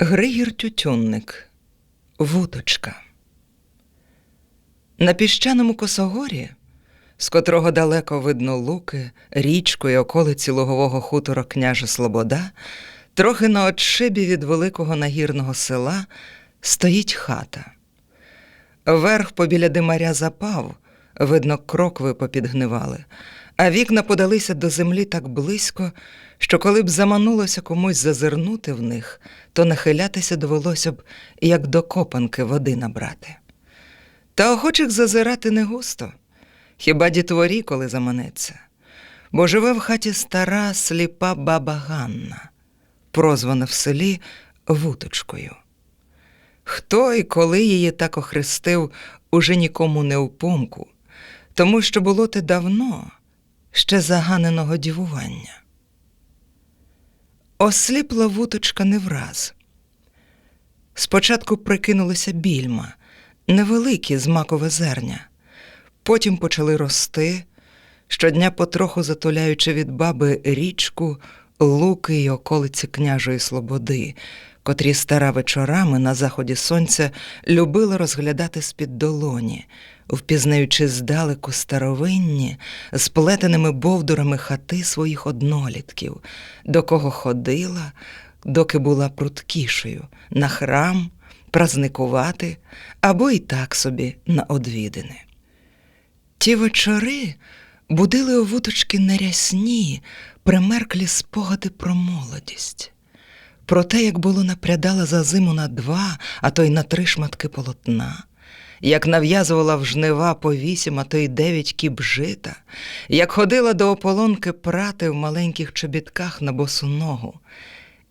Григір Тютюнник Вуточка. На піщаному косогорі, з котрого далеко видно луки, річку і околиці лугового хутора княжа Слобода, трохи на отшибі від великого нагірного села стоїть хата. Верх побіля димаря запав, видно, крокви попідгнивали, а вікна подалися до землі так близько, що коли б заманулося комусь зазирнути в них, то нахилятися довелося б, як до копанки води набрати. Та охочих зазирати не густо, хіба дітворі, коли заманеться, бо живе в хаті стара сліпа баба Ганна, прозвана в селі Вуточкою. Хто і коли її так охрестив, уже нікому не упомку, тому що було те давно, ще заганеного дівування. Осліпла вуточка не враз. Спочатку прикинулися більма, невеликі з макове зерня, потім почали рости, щодня потроху затуляючи від баби річку, луки й околиці княжої слободи, котрі стара вечорами на заході сонця любила розглядати з-під долоні, впізнаючи здалеку старовинні, з бовдурами хати своїх однолітків, до кого ходила, доки була пруткішою, на храм, празникувати або і так собі на одвідини. Ті вечори будили у вуточки нерясні, примерклі спогади про молодість, про те, як було напрядала за зиму на два, а то й на три шматки полотна, як нав'язувала в жнива по вісім, а то й дев'ять кіб жита, як ходила до ополонки прати в маленьких чобітках на босу ногу,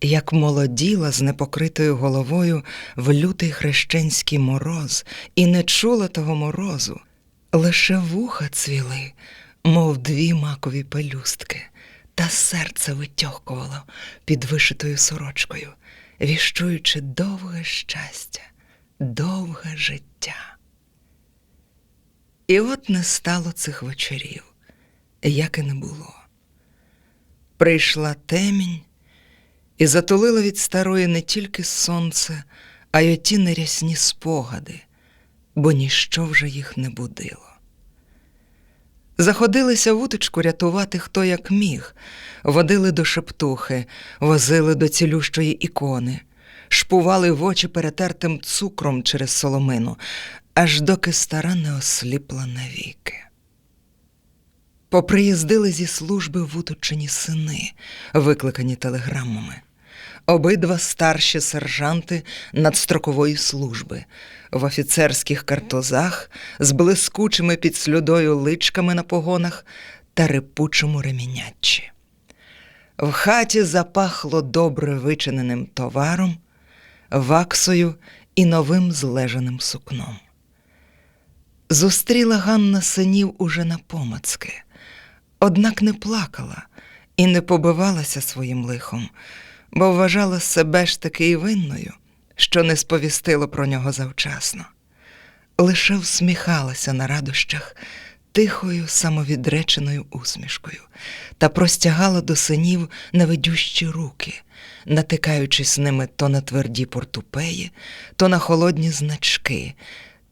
як молоділа з непокритою головою в лютий хрещенський мороз і не чула того морозу, лише вуха цвіли, мов дві макові пелюстки, та серце витьохкувало під вишитою сорочкою, віщуючи довге щастя, довге життя. І от не стало цих вечорів, як і не було. Прийшла темінь і затулила від старої не тільки сонце, а й оті нерясні спогади, бо ніщо вже їх не будило. Заходилися вуточку рятувати хто як міг, водили до шептухи, возили до цілющої ікони, шпували в очі перетертим цукром через соломину, аж доки стара не осліпла навіки. Поприїздили зі служби вуточені сини, викликані телеграмами. Обидва старші сержанти надстрокової служби в офіцерських картозах з блискучими під слюдою личками на погонах та репучому реміняччі. В хаті запахло добре вичиненим товаром, ваксою і новим злежаним сукном. Зустріла Ганна синів уже напомацки, однак не плакала і не побивалася своїм лихом, бо вважала себе ж таки і винною, що не сповістило про нього завчасно. Лише всміхалася на радощах тихою самовідреченою усмішкою та простягала до синів невидющі руки, натикаючись ними то на тверді портупеї, то на холодні значки,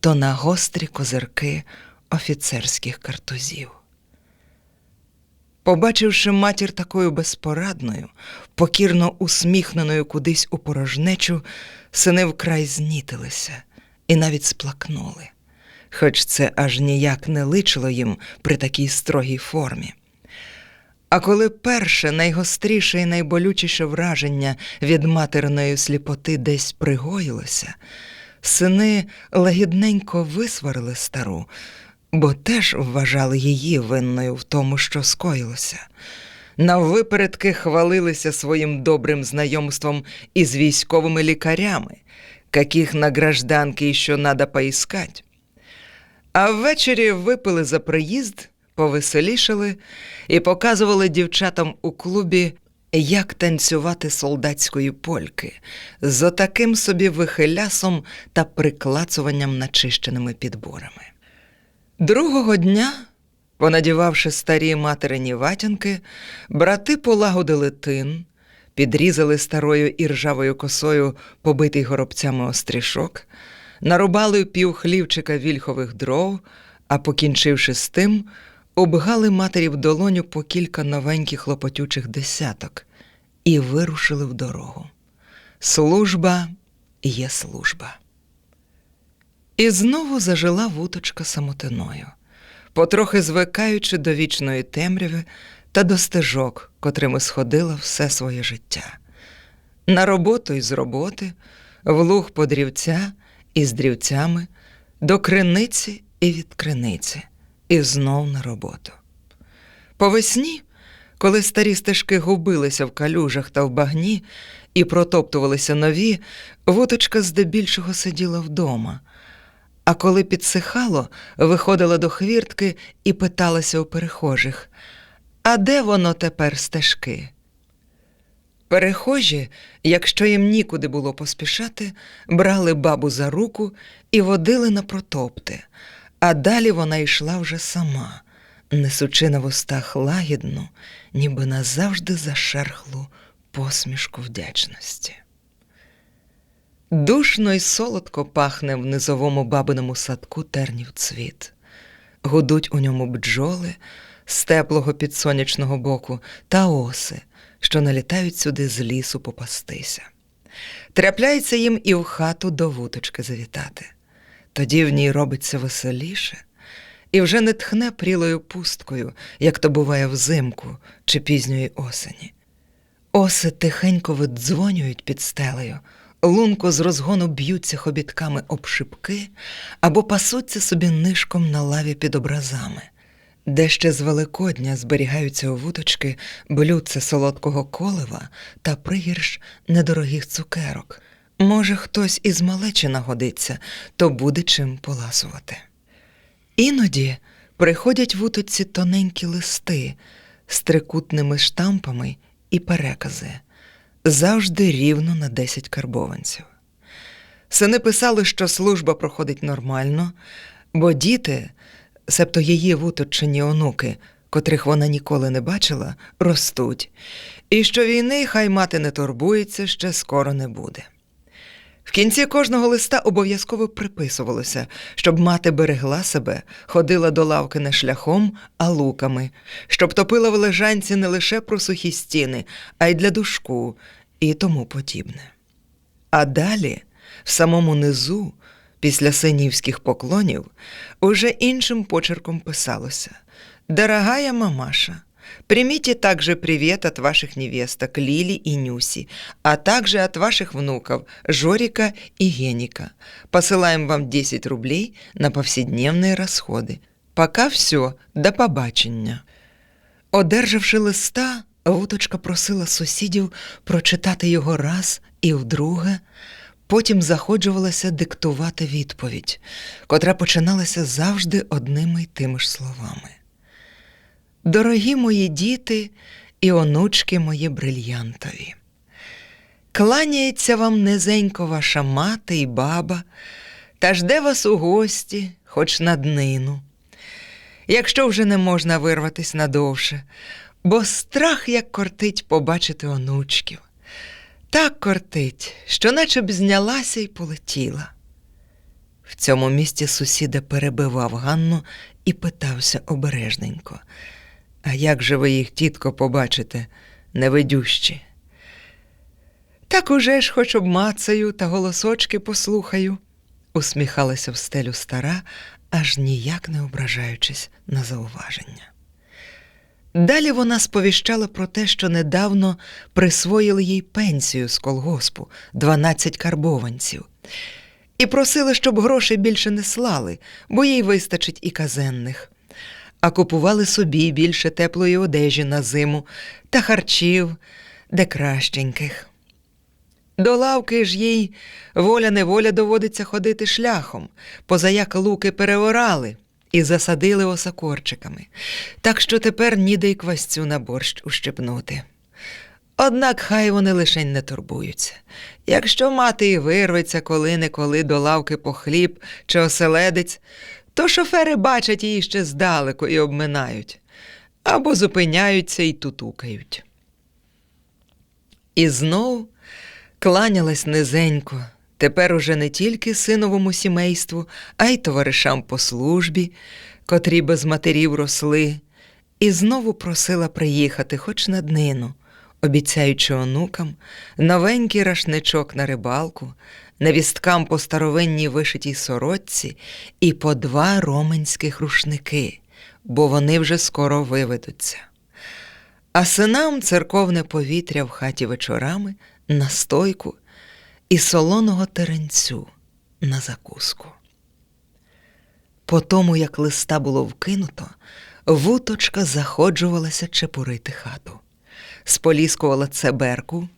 то на гострі козирки офіцерських картузів. Побачивши матір такою безпорадною, покірно усміхненою кудись у порожнечу, сини вкрай знітилися і навіть сплакнули, хоч це аж ніяк не личило їм при такій строгій формі. А коли перше, найгостріше і найболючіше враження від материної сліпоти десь пригоїлося, сини лагідненько висварили стару, бо теж вважали її винною в тому, що скоїлося. Наввипередки хвалилися своїм добрим знайомством із військовими лікарями, каких на гражданки ще надо поискать. А ввечері випили за приїзд, повеселішали і показували дівчатам у клубі, як танцювати солдатської польки з отаким собі вихилясом та приклацуванням начищеними підборами. Другого дня, понадівавши старі материні ватянки, брати полагодили тин, підрізали старою і ржавою косою побитий горобцями острішок, нарубали пів хлівчика вільхових дров, а покінчивши з тим, обгали матері в долоню по кілька новеньких хлопотючих десяток і вирушили в дорогу. Служба є служба. І знову зажила вуточка самотиною, потрохи звикаючи до вічної темряви та до стежок, котрими сходила все своє життя. На роботу і з роботи, в луг по дрівця і з дрівцями, до криниці і від криниці, і знов на роботу. По весні, коли старі стежки губилися в калюжах та в багні і протоптувалися нові, вуточка здебільшого сиділа вдома. А коли підсихало, виходила до хвіртки і питалася у перехожих: А де воно тепер стежки? Перехожі, якщо їм нікуди було поспішати, брали бабу за руку і водили на протопти, а далі вона йшла вже сама, несучи на вустах лагідну, ніби назавжди зашерхлу посмішку вдячності. Душно й солодко пахне в низовому бабиному садку тернів цвіт. Гудуть у ньому бджоли з теплого підсонячного боку та оси, що налітають сюди з лісу попастися. Трапляється їм і в хату до вуточки завітати. Тоді в ній робиться веселіше і вже не тхне прілою пусткою, як то буває взимку чи пізньої осені. Оси тихенько видзвонюють під стелею, лунко з розгону б'ються хобітками об шибки або пасуться собі нишком на лаві під образами, де ще з Великодня зберігаються у вуточки блюдце солодкого колива та пригірш недорогих цукерок. Може, хтось із малечі нагодиться, то буде чим поласувати. Іноді приходять в утоці тоненькі листи з трикутними штампами і перекази, завжди рівно на 10 карбованців. Сини писали, що служба проходить нормально, бо діти, себто її вуточені онуки, котрих вона ніколи не бачила, ростуть, і що війни хай мати не турбується, ще скоро не буде. В кінці кожного листа обов'язково приписувалося, щоб мати берегла себе, ходила до лавки не шляхом, а луками, щоб топила в лежанці не лише про сухі стіни, а й для душку і тому подібне. А далі, в самому низу, після синівських поклонів, уже іншим почерком писалося Дорогая мамаша, Примите также привет от ваших невесток Лили и Нюси, а также от ваших внуков Жорика и Геника. Посылаем вам 10 рублей на повседневные расходы. Пока все, до побачення. Одержавши листа, Вуточка просила сусідів прочитати його раз і вдруге, потім заходжувалася диктувати відповідь, котра починалася завжди одними й тими ж словами. Дорогі мої діти і онучки мої брильянтові. Кланяється вам низенько ваша мати і баба, та жде вас у гості, хоч на днину. Якщо вже не можна вирватись надовше, бо страх як кортить побачити онучків. Так кортить, що наче б знялася і полетіла. В цьому місці сусіда перебивав Ганну і питався обережненько. А як же ви їх, тітко, побачите, невидющі? Так уже ж хоч обмацаю та голосочки послухаю, усміхалася в стелю стара, аж ніяк не ображаючись на зауваження. Далі вона сповіщала про те, що недавно присвоїли їй пенсію з колгоспу 12 карбованців, і просили, щоб грошей більше не слали, бо їй вистачить і казенних. А купували собі більше теплої одежі на зиму та харчів, де кращеньких. До лавки ж їй воля неволя доводиться ходити шляхом, позаяк луки переорали і засадили осокорчиками, так що тепер ніде й квасцю на борщ ущепнути. Однак хай вони лишень не турбуються. Якщо мати і вирветься коли-неколи до лавки по хліб чи оселедець, то шофери бачать її ще здалеку і обминають, або зупиняються і тутукають. І знов кланялась низенько, тепер уже не тільки синовому сімейству, а й товаришам по службі, котрі без матерів росли, і знову просила приїхати хоч на днину, обіцяючи онукам новенький рашничок на рибалку, невісткам по старовинній вишитій сорочці і по два роменських рушники, бо вони вже скоро виведуться. А синам церковне повітря в хаті вечорами на стойку і солоного теренцю на закуску. По тому, як листа було вкинуто, вуточка заходжувалася чепурити хату, споліскувала цеберку,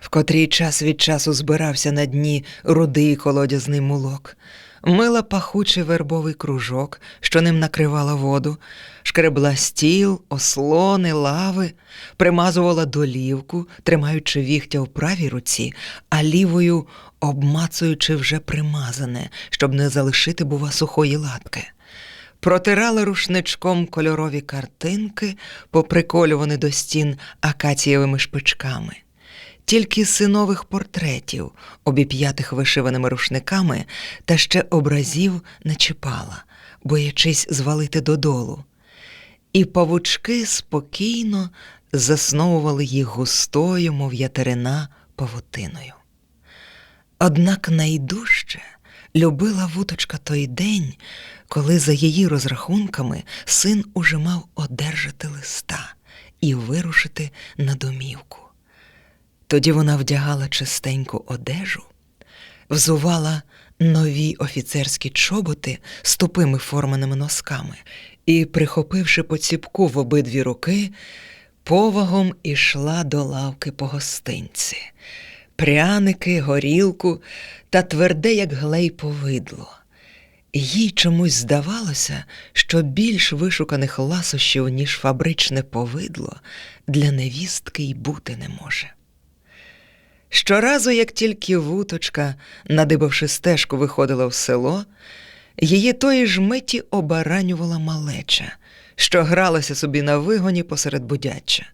в котрій час від часу збирався на дні рудий колодязний мулок, мила пахучий вербовий кружок, що ним накривала воду, шкребла стіл, ослони, лави, примазувала долівку, тримаючи віхтя в правій руці, а лівою обмацуючи вже примазане, щоб не залишити, бува, сухої латки. Протирала рушничком кольорові картинки, поприколювані до стін акацієвими шпичками. Тільки синових портретів, обіп'ятих вишиваними рушниками, та ще образів не чіпала, боячись звалити додолу. І павучки спокійно засновували їх густою, мов ятерина, павутиною. Однак найдужче любила вуточка той день, коли за її розрахунками син уже мав одержати листа і вирушити на домівку. Тоді вона вдягала чистеньку одежу, взувала нові офіцерські чоботи з тупими форманими носками і, прихопивши по ціпку в обидві руки, повагом ішла до лавки по гостинці, пряники, горілку та тверде, як глей повидло. Їй чомусь здавалося, що більш вишуканих ласощів, ніж фабричне повидло, для невістки й бути не може. Щоразу, як тільки вуточка, надибавши стежку, виходила в село, її тої ж миті обаранювала малеча, що гралася собі на вигоні посеред будяччя.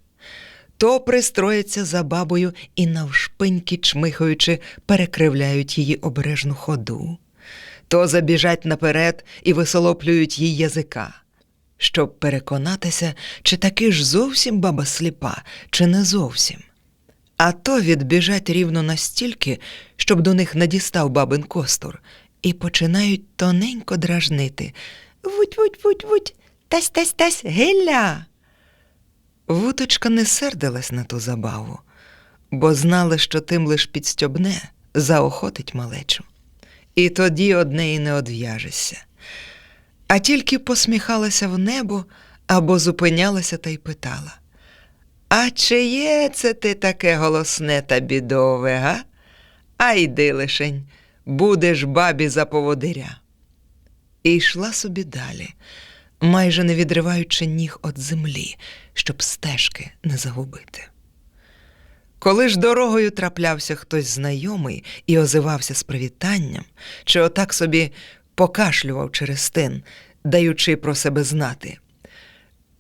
То пристроїться за бабою і навшпиньки, чмихаючи, перекривляють її обережну ходу, то забіжать наперед і висолоплюють їй язика, щоб переконатися, чи таки ж зовсім баба сліпа, чи не зовсім. А то відбіжать рівно настільки, щоб до них не дістав бабин костур, і починають тоненько дражнити. Вуть, вуть, вуть, вуть, тась, тась, тась, гилля. Вуточка не сердилась на ту забаву, бо знала, що тим лиш підстьобне, заохотить малечу. І тоді одне і не одв'яжешся. А тільки посміхалася в небо або зупинялася та й питала. А чиє це ти таке голосне та бідове, га? А йди лишень, будеш бабі за поводиря. І йшла собі далі, майже не відриваючи ніг від землі, щоб стежки не загубити. Коли ж дорогою траплявся хтось знайомий і озивався з привітанням, чи отак собі покашлював через тин, даючи про себе знати.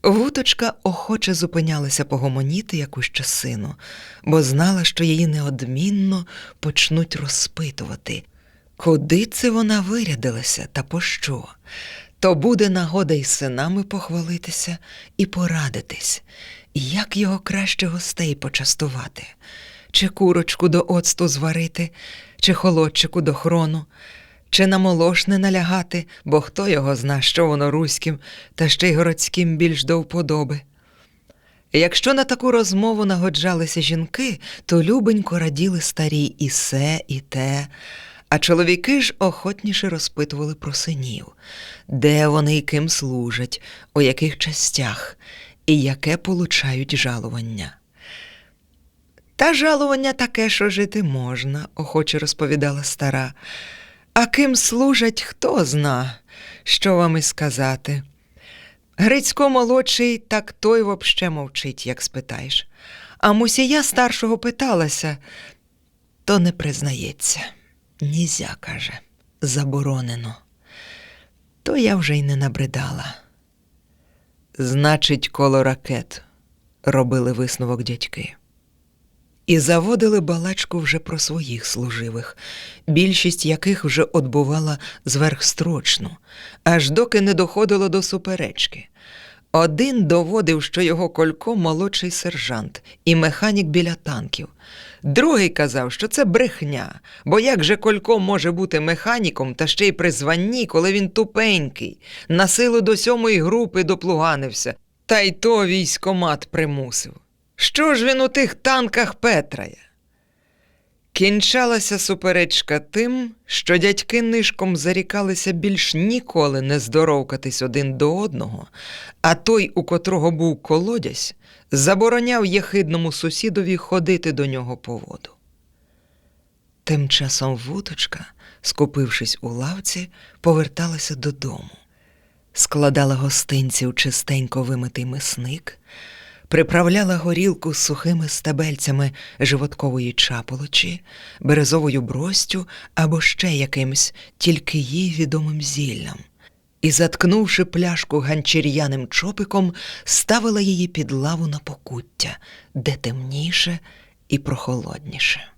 Вуточка охоче зупинялася погомоніти якусь часину, бо знала, що її неодмінно почнуть розпитувати, куди це вона вирядилася та по що. То буде нагода й синами похвалитися і порадитись, як його краще гостей почастувати, чи курочку до оцту зварити, чи холодчику до хрону, чи на молошне налягати, бо хто його зна, що воно руським, та ще й городським більш до вподоби. Якщо на таку розмову нагоджалися жінки, то любенько раділи старі і се, і те, а чоловіки ж охотніше розпитували про синів, де вони і ким служать, у яких частях, і яке получають жалування. Та жалування таке, що жити можна, охоче розповідала стара. А ким служать, хто зна, що вам і сказати. Грицько молодший, так той вообще мовчить, як спитаєш. А мусія старшого питалася, то не признається. Нізя, каже, заборонено. То я вже й не набридала. Значить, коло ракет робили висновок дядьки. І заводили балачку вже про своїх служивих, більшість яких вже отбувала зверхстрочну, аж доки не доходило до суперечки. Один доводив, що його колько молодший сержант і механік біля танків. Другий казав, що це брехня, бо як же Колько може бути механіком та ще й при званні, коли він тупенький, на силу до сьомої групи доплуганився, та й то військомат примусив. Що ж він у тих танках Петрає? Кінчалася суперечка тим, що дядьки нишком зарікалися більш ніколи не здоровкатись один до одного, а той, у котрого був колодязь, забороняв єхидному сусідові ходити до нього по воду. Тим часом вуточка, скупившись у лавці, поверталася додому, складала гостинців чистенько вимитий мисник, приправляла горілку з сухими стебельцями животкової чаполочі, березовою бростю або ще якимсь тільки їй відомим зіллям. І, заткнувши пляшку ганчір'яним чопиком, ставила її під лаву на покуття, де темніше і прохолодніше.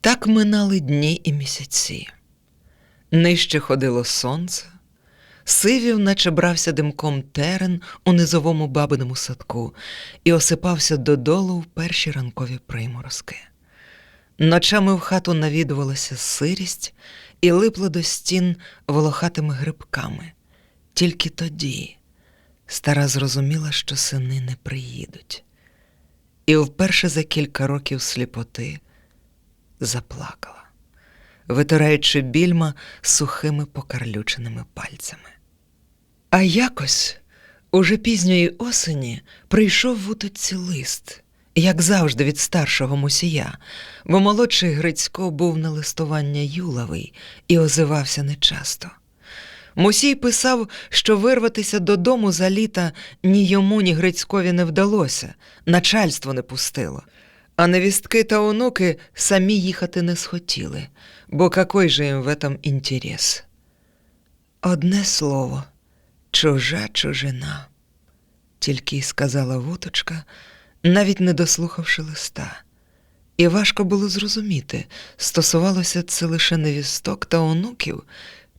Так минали дні і місяці. Нижче ходило сонце, сивів, наче брався димком терен у низовому бабиному садку і осипався додолу в перші ранкові приморозки. Ночами в хату навідувалася сирість і липла до стін волохатими грибками. Тільки тоді стара зрозуміла, що сини не приїдуть, і вперше за кілька років сліпоти заплакала, витираючи більма сухими покарлюченими пальцями. А якось уже пізньої осені прийшов в утоці лист, як завжди від старшого мусія, бо молодший Грицько був на листування юлавий і озивався нечасто. Мусій писав, що вирватися додому за літа ні йому, ні Грицькові не вдалося, начальство не пустило. А невістки та онуки самі їхати не схотіли, бо какой же їм в этом інтерес? Одне слово, чужа чужина, тільки й сказала вуточка, навіть не дослухавши листа. І важко було зрозуміти, стосувалося це лише невісток та онуків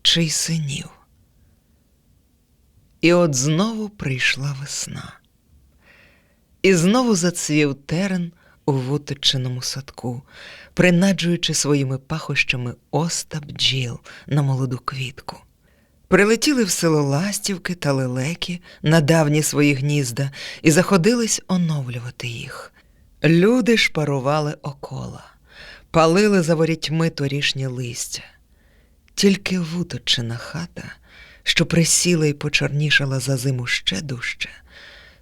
чи й синів. І от знову прийшла весна. І знову зацвів терен у вуточеному садку, принаджуючи своїми пахощами оста бджіл на молоду квітку. Прилетіли в село ластівки та лелеки на давні свої гнізда і заходились оновлювати їх. Люди шпарували окола, палили за ворітьми торішнє листя. Тільки вуточена хата, що присіла і почорнішала за зиму ще дужче,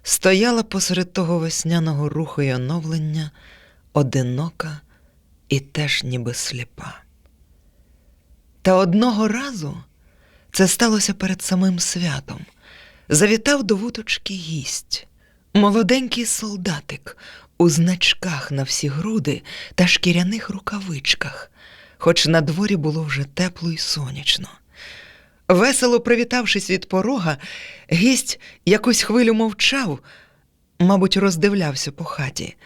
стояла посеред того весняного руху й оновлення, одинока і теж ніби сліпа. Та одного разу це сталося перед самим святом. Завітав до вуточки гість, молоденький солдатик у значках на всі груди та шкіряних рукавичках, хоч на дворі було вже тепло й сонячно. Весело привітавшись від порога, гість якусь хвилю мовчав, мабуть, роздивлявся по хаті.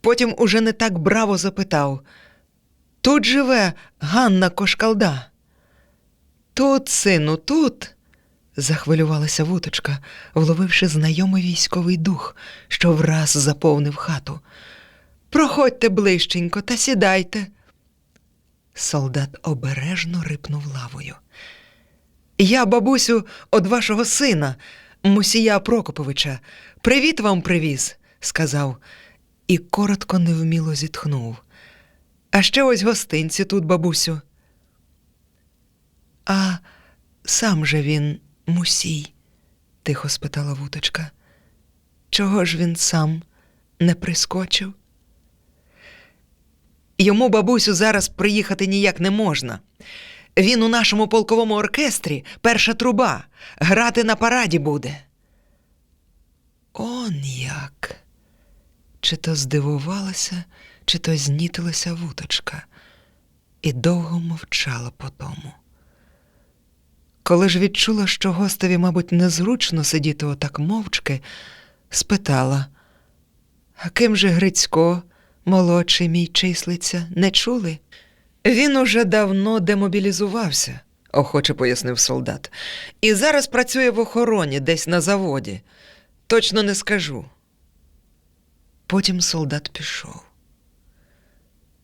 Потім уже не так браво запитав: Тут живе Ганна Кошкалда. Тут, сину, тут. захвилювалася вуточка, вловивши знайомий військовий дух, що враз заповнив хату. Проходьте ближченько та сідайте. Солдат обережно рипнув лавою. Я, бабусю, од вашого сина, Мусія Прокоповича, привіт вам привіз, сказав, і коротко невміло зітхнув. А ще ось гостинці тут, бабусю. А сам же він мусій? тихо спитала вуточка. Чого ж він сам не прискочив? Йому, бабусю, зараз приїхати ніяк не можна. Він у нашому полковому оркестрі перша труба, грати на параді буде. Он як. Чи то здивувалася, чи то знітилася вуточка, і довго мовчала по тому. Коли ж відчула, що гостеві, мабуть, незручно сидіти отак мовчки, спитала, а ким же Грицько молодший мій числиться, не чули? Він уже давно демобілізувався, охоче пояснив солдат. І зараз працює в охороні десь на заводі. Точно не скажу. Потім солдат пішов.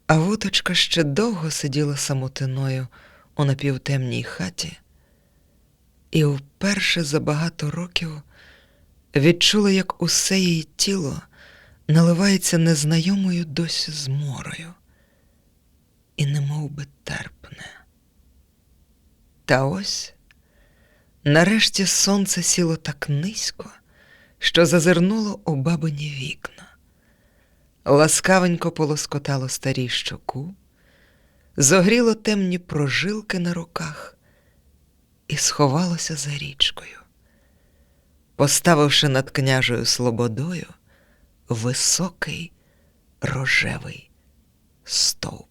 А вуточка ще довго сиділа самотиною у напівтемній хаті, і вперше за багато років відчула, як усе її тіло наливається незнайомою досі зморою і немов би терпне. Та ось нарешті сонце сіло так низько, що зазирнуло у бабині вікна, ласкавенько полоскотало старій щоку, зогріло темні прожилки на руках і сховалося за річкою, поставивши над княжою слободою високий рожевий стовп.